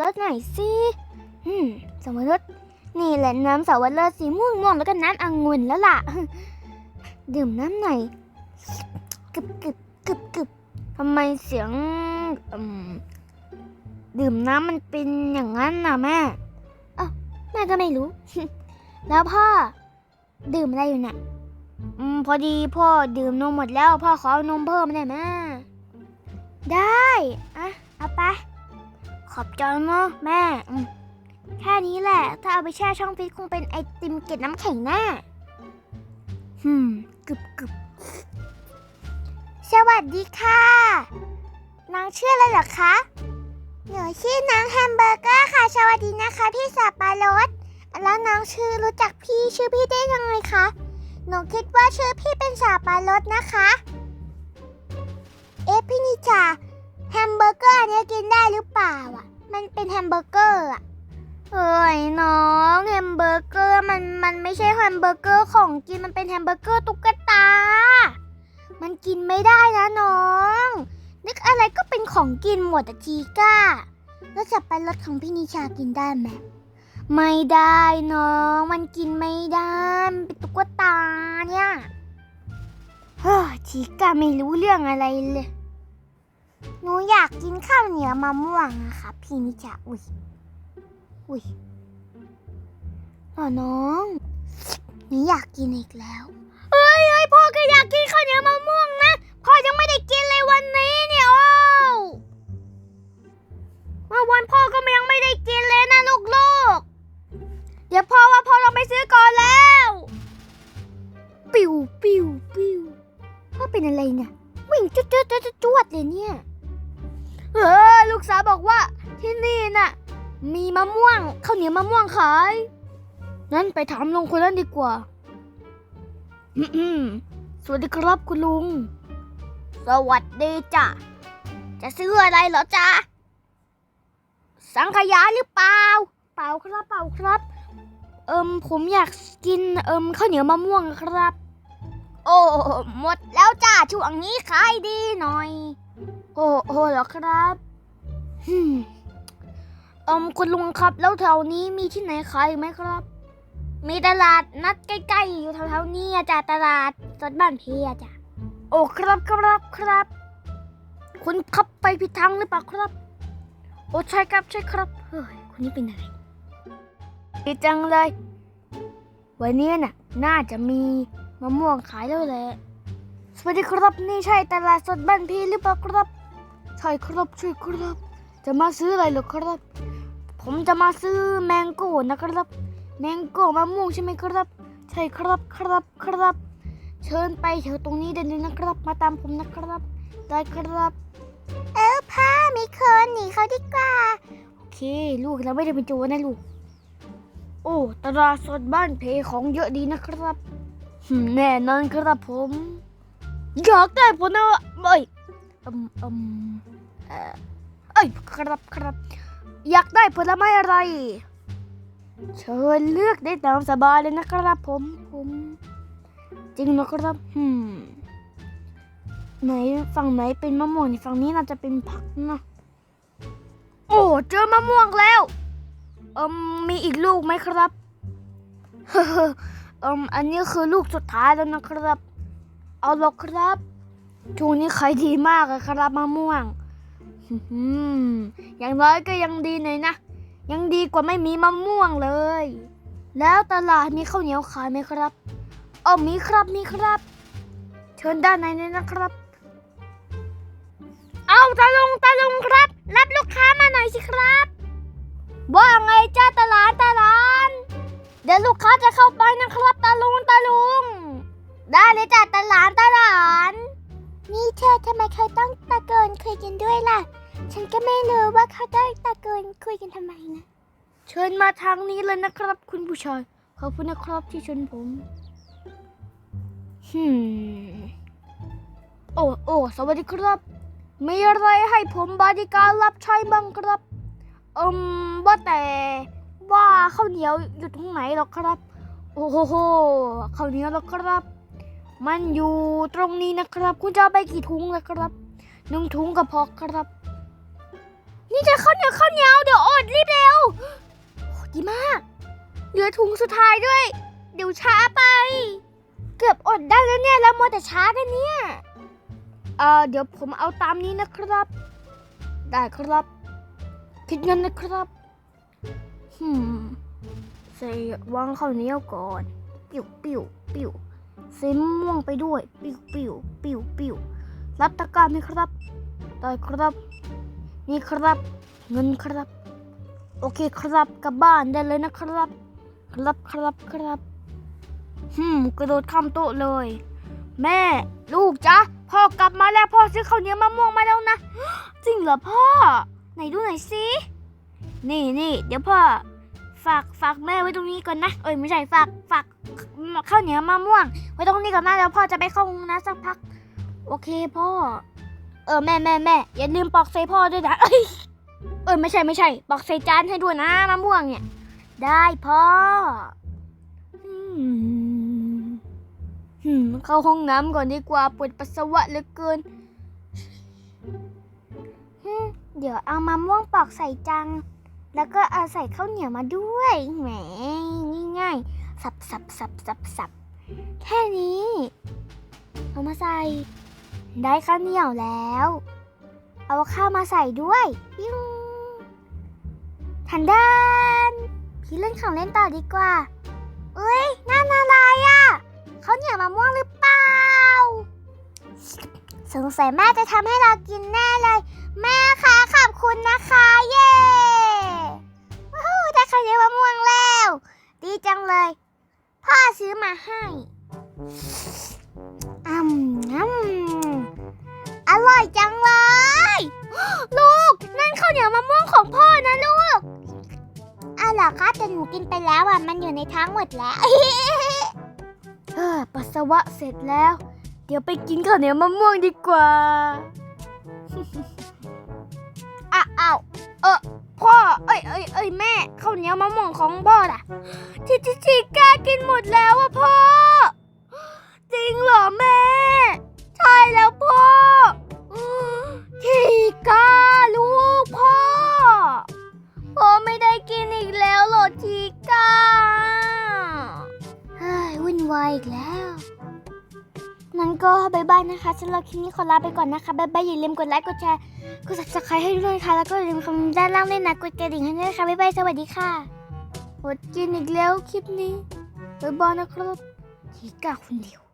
รสหน่อยสิอืมสับปะรดนี่แหละน้ำสับปะรดสีม่วงม่วงๆแล้วก็น้ำองุ่นแล้วล่ะ ดื่มน้ำหน่อยกึบกึบกึบกึบทำไมเสียงดื่มน้ำมันเป็นอย่างนั้นน่ะแม่อ้าแม่ก็ไม่รู้ แล้วพ่อ ดื่มอะไรอยู่น่ะอืมพอดีพ่อดื่มนมหมดแล้ว พ่อขอนมเพิ่มได้ไหมได้ อะ เอาไป ขอบใจนะแม่อืมแค่นี้แหละ ถ้าเอาไปแช่ช่องฟรีซคงเป็นไอติมเกล็ดน้ำแข็งแน่หืมกึบกึบสวัสดีค่ะ น้องชื่ออะไรเหรอคะ หนูชื่อน้องแฮมเบอร์เกอร์ค่ะ สวัสดีนะคะ พี่สับปะรด แล้วน้องชื่อรู้จักพี่ชื่อพี่ได้ยังไงคะ หนูคิดว่าชื่อพี่เป็นสาปารสนะคะ เอ๊ะพี่นิชา แฮมเบอร์เกอร์อันนี้กินได้หรือเปล่าอะ มันเป็นแฮมเบอร์เกอร์อะเอ้ยน้องแฮมเบอร์เกอร์มันมันไม่ใช่แฮมเบอร์เกอร์ของกินมันเป็นแฮมเบอร์เกอร์ตุ๊กตา มันกินไม่ได้นะน้อง นึกอะไรก็เป็นของกินหมดอะจีก้า แล้วสับปะรดของพี่นิชากินได้ไหมไม่ได้น้อง มันกินไม่ได้มันเป็นตุ๊กตาเนี่ยเฮ้อชิก้าไม่รู้เรื่องอะไรเลย หนูอยากกินข้าวเหนียวมะม่วงอะค่ะพี่นิจาอุ้ยอุ้ยอ๋อน้องหนูอยากกินอีกแล้วเอ้ยเอ้ยพ่อก็อยากกินข้าวเหนียวมะม่วงนะพ่อยังไม่ได้กินเลยวันนี้เนี่ยโอ้เมื่อวันพ่อก็ยังไม่ได้กินเลยนะลูกๆเดี๋ยวพ่อว่าพ่อเราไปซื้อก่อนแล้ว ปิวปิวปิวพ่อเป็นอะไรเนี่ย วิ่งจุดจุดจุดจวดเลยเนี่ย เออลูกสาวบอกว่าที่นี่น่ะ มีมะม่วงข้าวเหนียวมะม่วงขายนั้นไปถามลุงคนนั้นดีกว่าอืมสวัสดีครับคุณลุง สวัสดีจ้ะ จะซื้ออะไรเหรอจ๊ะ สังขยาหรือเปล่า เปล่าครับเปล่าครับ เอิมผมอยากกินเอิมข้าวเหนียวมะม่วงครับ โอ้หมดแล้วจ้าช่วงนี้ขายดีหน่อย โอ้โหเหรอครับอมคุณลุงครับ แล้วแถวนี้มีที่ไหนขายอีกไหมครับ มีตลาดนัดใกล้ๆอยู่แถวๆนี้จ้ะตลาดสดบ้านเพียจ้ะโอ้ครับครับครับ คุณขับไปผิดทางหรือเปล่าครับ โอ้ใช่ครับใช่ครับเฮ้ยคนนี้เป็นอะไรดีจังเลย วันนี้น่ะ น่าจะมี มะม่วงขายแล้วแหละ สวัสดีครับนี่ใช่ตลาดสดบ้านพี่หรือเปล่าครับ ใช่ครับใช่ครับ จะมาซื้ออะไรหรอครับ ผมจะมาซื้อแมงโก้นะครับ แมงโก้มะม่วงใช่ไหมครับ ใช่ครับครับครับ เชิญไปแถวตรงนี้ได้เลยนะครับ มาตามผมนะครับ ได้ครับ เออพ่อมีคนหนีเขาดีกว่า โอเค ลูกเราไม่ได้เป็นโจรนะลูก โอ้ตลาดสดบ้านเพของเยอะดีนะครับ แน่นอนครับผมอยากได้ผลนะเอ้ยอืมอืมเอ้ยครับครับ อยากได้ผลไม้อะไร เชิญเลือกได้ตามสบายเลยนะครับผมผม จริงนะครับหืมไหนฝั่งไหนเป็นมะม่วงนี่ฝั่งนี้น่าจะเป็นผักนะโอ้เจอมะม่วงแล้วเอิมมีอีกลูกไหมครับ อมอันนี้คือลูกสุดท้ายแล้วนะครับ เอาหรอกครับช่วงนี้ขายดีมากอะครับมะม่วงอย่างน้อยก็ยังดีหน่อยนะ ยังดีกว่าไม่มีมะม่วงเลย แล้วตลาดมีข้าวเหนียวขายไหมครับอ๋อมีครับมีครับ เชิญด้านในเลยนะครับ เอาตาลงตาลงครับ รับลูกค้ามาหน่อยสิครับว่าไงจ้าตลานต เดี๋ยวลูกค้าจะเข้าไปนะครับตาลุงตาลุง ได้เลยจ้าตาหลานตาหลาน นี่เธอทำไมเขาต้องตะโกนคุยกันด้วยล่ะ ฉันก็ไม่รู้ว่าเขาต้องตะโกนคุยกันทำไมนะ เชิญมาทางนี้เลยนะครับ คุณผู้ชายขอบคุณนะครับที่ชวนผมฮึมโอ้โอ้สวัสดีครับมีอะไรให้ผมบริการรับใช้บ้างครับอืมว่าแต่ ว่าข้าวเหนียวอยู่ตรงไหนหรอครับ โอ้โหข้าวเหนียวหรอครับ มันอยู่ตรงนี้นะครับ คุณจะไปกี่ถุงนะครับหนึ่งถุงก็พอครับ นี่จะข้าวเหนียวข้าวเหนียวเดี๋ยวอดรีบเร็วดีมาก เหลือถุงสุดท้ายด้วย เดี๋ยวช้าไป เกือบอดได้แล้วเนี่ยแล้วมัวแต่ช้ากันเนี่ยเออเดี๋ยวผมเอาตามนี้นะครับ ได้ครับ คิดเงินนะครับ หืมใส่วางข้าวเหนียวก่อน ปิ้วปิ้วปิ้วใส่มะม่วงไปด้วย ปิ้วปิ้วปิ้วปิ้วรับตะกร้าไหมครับได้ครับ นี่ครับ เงินครับ โอเคครับกลับบ้านได้เลยนะครับ ครับครับครับหืมกระโดดข้ามโต๊ะเลย แม่ ลูกจ๊ะพ่อกลับมาแล้วพ่อซื้อข้าวเหนียวมะม่วงมาแล้วนะ จริงเหรอพ่อ ไหนดูหน่อยสิ นี่นี่เดี๋ยวพ่อ ฝากฝากแม่ไว้ตรงนี้ก่อนนะ เอ้ยไม่ใช่ฝากฝากข้าวเหนียวมะม่วง ไว้ตรงนี้ก่อนนะแล้วพ่อจะไปเข้าห้องน้ำสักพัก โอเคพ่อ เออแม่แม่แม่อย่าลืมปอกใส่พ่อด้วยนะ เอ้ยเออไม่ใช่ไม่ใช่ปอกใส่จานให้ด้วยนะมะม่วงเนี่ย ได้พ่ออืมอืมเข้าห้องน้ำก่อนดีกว่าปวดปัสสาวะเหลือเกินอืมเดี๋ยวเอามะม่วงปอกใส่จัง แล้วก็เอาใส่ข้าวเหนียวมาด้วยแหมง่ายๆสับสับสับสับสับแค่นี้เอามาใส่ ได้ข้าวเหนียวแล้ว เอาข้าวมาใส่ด้วยปิ้งทันดานพี่เล่นของเล่นต่อดีกว่าเอ้ยนั่นอะไรอะ่ะข้าวเหนียวมะม่วงหรือเปล่า สงสัยแม่จะทำให้เรากินแน่เลย แม่คะขอบคุณนะคะ เย้ มาให้อืมอมอร่อยจังเลย ลูก นั่นข้าวเหนียวมะม่วงของพ่อนะลูกอ้าวเหรอคะแต่หนูกินไปแล้วอะ มันอยู่ในท้องหมดแล้วเออปัสสาวะเสร็จแล้ว เดี๋ยวไปกินข้าวเหนียวมะม่วงดีกว่าอ้าวเออ เอ้ยเอ้ยเอ้ยแม่ข้าวเหนียวมะม่วงของพ่อล่ะทิทิชิก้ากินหมดแล้วอะพ่อ จริงเหรอแม่ ใช่แล้วพ่ออืมชิ ก็บายบายนะคะสำหรับคลิปนี้ขอลาไปก่อนนะคะบายบายอย่าลืมกดไลค์กดแชร์กด subscribe ให้ด้วยนะคะแล้วก็อย่าลืมคอมเมนต์ด้านล่างด้วยนะกดกระดิ่งให้ด้วยนะคะบายบายสวัสดีค่ะอดกินอีกแล้วคลิปนี้บายบายนะครับทีกาคนเดียว